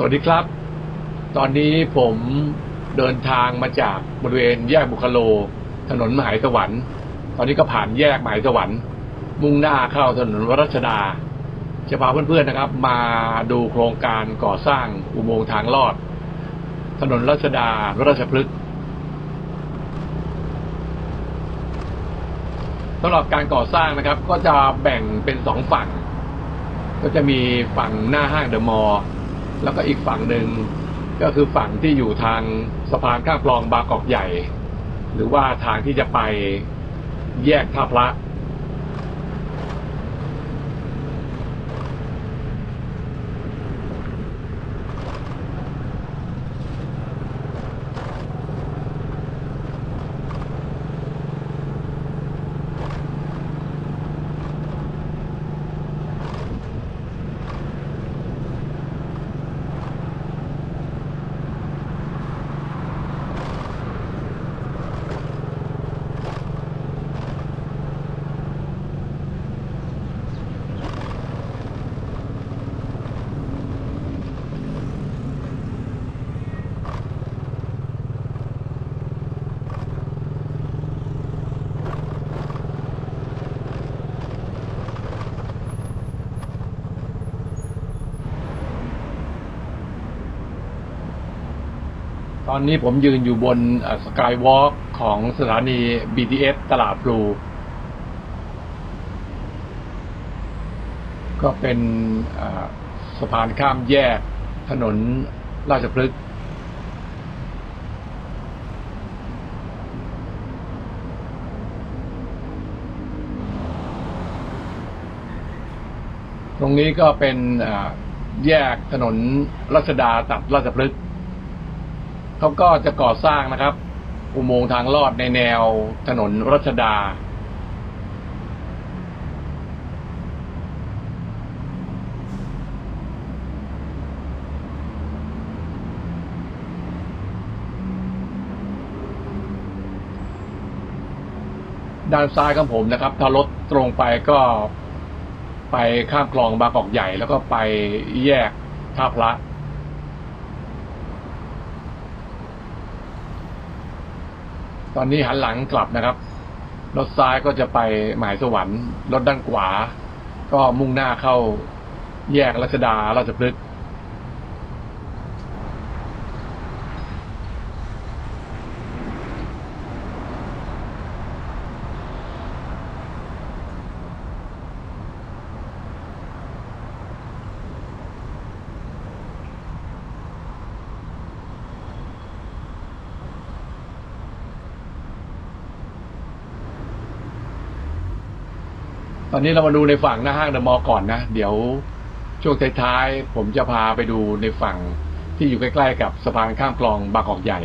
สวัสดีครับ ตอนนี้ผมเดินทางมาจากบริเวณแยกบุคโล ถนนมหาสวรรค์ ตอนนี้ก็ผ่านแยกมหาสวรรค์ มุ่งหน้าเข้าถนนวรัชดา จะพาเพื่อนๆนะครับ มาดูโครงการก่อสร้างอุโมงค์ทางลอด ถนนรัชดาราชพฤกษ์สำหรับการก่อสร้างนะครับ ก็จะแบ่งเป็นสองฝั่ง ก็จะมีฝั่งหน้าห้างเดอะมอลล์ แล้วก็อีกฝั่งหนึ่งก็คือฝั่งที่อยู่ทางสะพานข้ามคลองบางกอกใหญ่ หรือว่าทางที่จะไปแยกท่าพระ ตอนนี้ผมยืนอยู่บนสกายวอล์กของสถานี BTS ตลาดพลู ก็เป็นสะพานข้ามแยกถนนราชพฤกษ์ตรงนี้ก็เป็นแยกถนนรัชดาตัดราชพฤกษ์ เขาก็จะก่อสร้างนะครับ อุโมงค์ทางลอดในแนวถนนรัชดา ด้านซ้ายของผมนะครับ ถ้ารถตรงไปก็ไปข้ามคลองบางกอกใหญ่แล้วก็ไปแยกท่าพระ ตอนนี้หันหลังกลับนะครับ รถซ้ายก็จะไปหมายสวรรค์ รถด้านขวา ก็มุ่งหน้าเข้าแยกรัชดาราชพฤกษ์ อนนี้เรามาดูในฝั่งหน้าห้างเดอะมอลล์ก่อนนะ เดี๋ยวช่วงท้ายๆผมจะพาไปดูในฝั่งที่อยู่ใกล้ๆกับสะพานข้ามคลองบางกอกใหญ่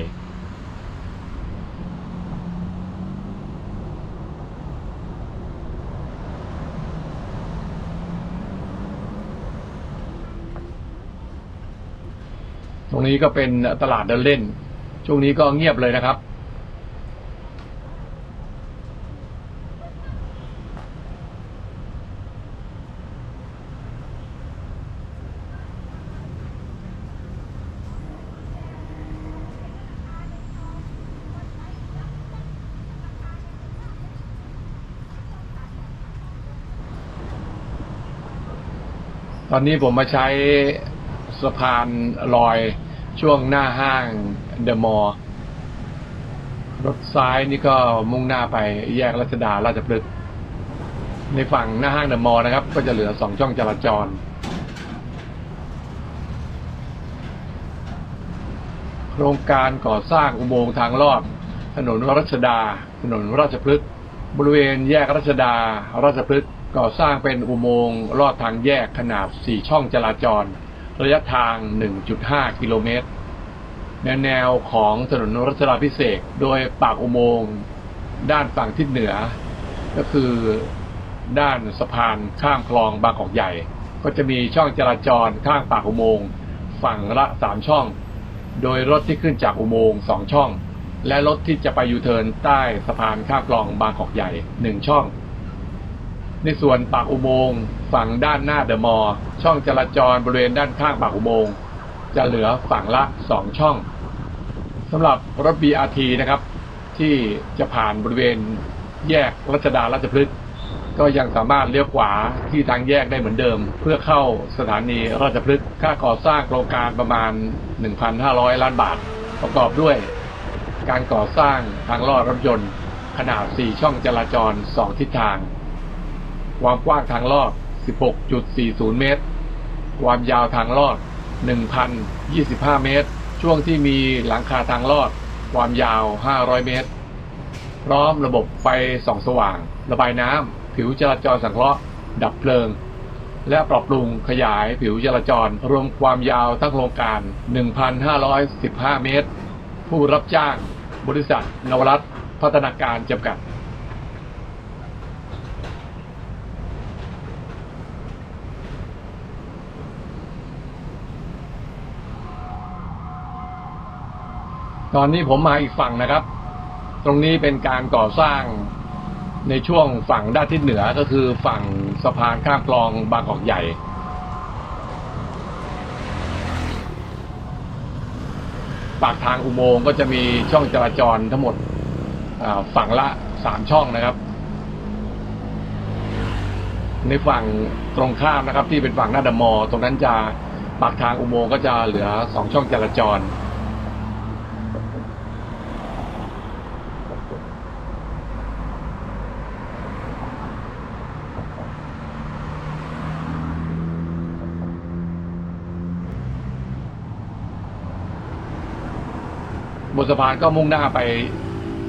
ตรงนี้ก็เป็นตลาดเดินเล่น ช่วงนี้ก็เงียบเลยนะครับ ตอนนี้ผมมาใช้สะพานลอยช่วงหน้าห้างเดอะมอลล์รถซ้ายนี่ก็มุ่งหน้าไปแยกรัชดาราชพฤกษ์ในฝั่งหน้าห้างเดอะมอลล์นะครับ ก็จะเหลือสองช่องจราจร โครงการก่อสร้างอุโมงค์ทางลอด ถนนรัชดา ถนนราชพฤกษ์บริเวณแยกรัชดา ราชพฤกษ์ ก่อสร้างเป็นอุโมงค์ลอดทางแยกขนาด 4 ช่องจราจร ระยะทาง 1.5 กิโลเมตรแนวของถนนรัชดาพิเศษโดยปากอุโมงค์ด้านฝั่งทิศเหนือ ก็คือด้านสะพานข้ามคลองบางกอกใหญ่ ก็จะมีช่องจราจรข้างปากอุโมงค์ฝั่งละสามช่อง โดยรถที่ขึ้นจากอุโมงค์สองช่อง และรถที่จะไปยูเทิร์นใต้สะพานข้ามคลองบางกอกใหญ่หนึ่งช่อง ในส่วนปากอุโมงค์ฝั่งด้านหน้าเดอะมอลล์ช่องจราจรบริเวณด้านข้างปากอุโมงค์จะเหลือฝั่งละ 2 ช่องสำหรับรถ BRT นะครับ ที่จะผ่านบริเวณแยกรัชดาราชพฤกษ์ก็ยังสามารถเลี้ยวขวาที่ทางแยกได้เหมือนเดิม เพื่อเข้าสถานีราชพฤกษ์ค่าก่อสร้างโครงการประมาณ 1,500 ล้านบาท ประกอบด้วย การก่อสร้างทางลอดรถยนต์ ขนาด 4 ช่องจราจร 2 ทิศทาง ความกว้างทางลอด 16.40 เมตร ความยาวทางลอด 1,025 เมตร ช่วงที่มีหลังคาทางลอด ความยาว 500 เมตร พร้อมระบบไฟส่องสว่าง ระบายน้ำ ผิวจราจรสังเคราะห์ ดับเพลิง และปรับปรุงขยายผิวจราจร รวมความยาวทั้งโครงการ 1,515 เมตร ผู้รับจ้าง บริษัท นวรัตพัฒนาการจำกัด ตอนนี้ผมมาอีกฝั่งนะครับ ตรงนี้เป็นการก่อสร้างในช่วงฝั่งด้านทิศเหนือก็คือฝั่งสะพานข้ามคลองบางกอกใหญ่ ปากทางอุโมงค์ก็จะมีช่องจราจรทั้งหมดฝั่งละสามช่องนะครับ ในฝั่งตรงข้ามนะครับ ที่เป็นฝั่งหน้าเดอะมอลตรงนั้นจะปากทางอุโมงค์ก็จะเหลือสองช่องจราจร นสะพานก็มุ่งหน้าไป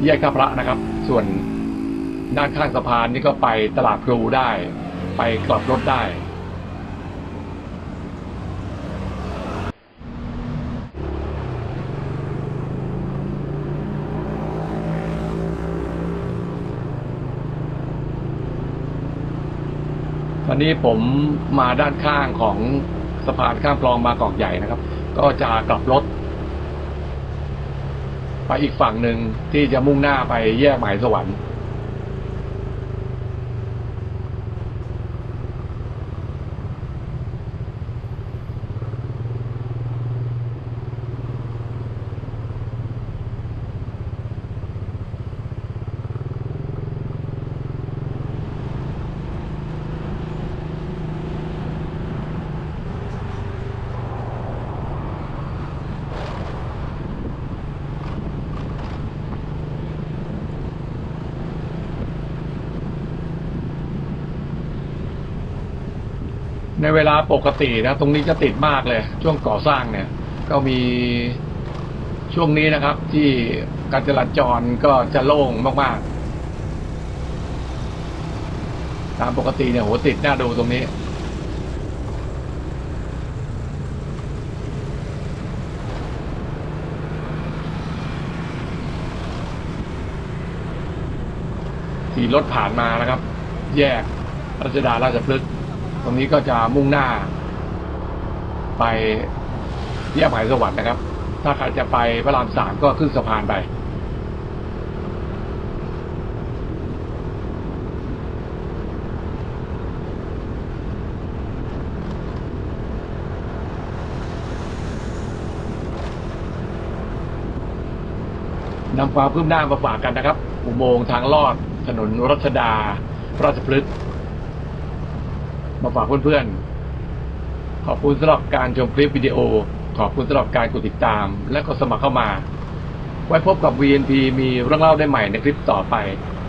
แยกท่าพระนะครับ ส่วนด้านข้างสะพานนี่ก็ไปตลาดพลูได้ ไปกลับรถได้ ตอนนี้ผมมาด้านข้างของสะพานข้ามคลองมากอกใหญ่นะครับ ก็จะกลับรถ ไปอีกฝั่งหนึ่งที่จะมุ่งหน้าไปแยกหมายสวรรค์ ในเวลาปกตินะตรงนี้จะติดมากเลย ช่วงก่อสร้างเนี่ย ก็มีช่วงนี้นะครับ ที่การจราจรก็จะโล่งมากๆ ตามปกติเนี่ยโหติดหน้าดูตรงนี้ขี่รถผ่านมานะครับ แยกรัชดาราชพฤกษ์ ตรงนี้ก็จะมุ่งหน้า ไปแยกหมายสวัสดิ์นะครับ ถ้าใครจะไปพระรามสามก็ขึ้นสะพานไปนำความคืบหน้ามาฝากกันนะครับ อุโมงค์ทางลอดถนนรัชดา ราชพฤกษ์ มาฝากเพื่อนๆ ขอบคุณสำหรับการชมคลิปวิดีโอ ขอบคุณสำหรับการกดติดตาม และกดสมัครเข้ามา ไว้พบกับ VNP มีเรื่องเล่าได้ใหม่ในคลิปต่อไป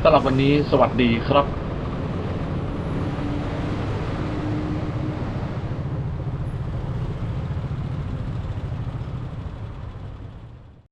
สำหรับวันนี้สวัสดีครับ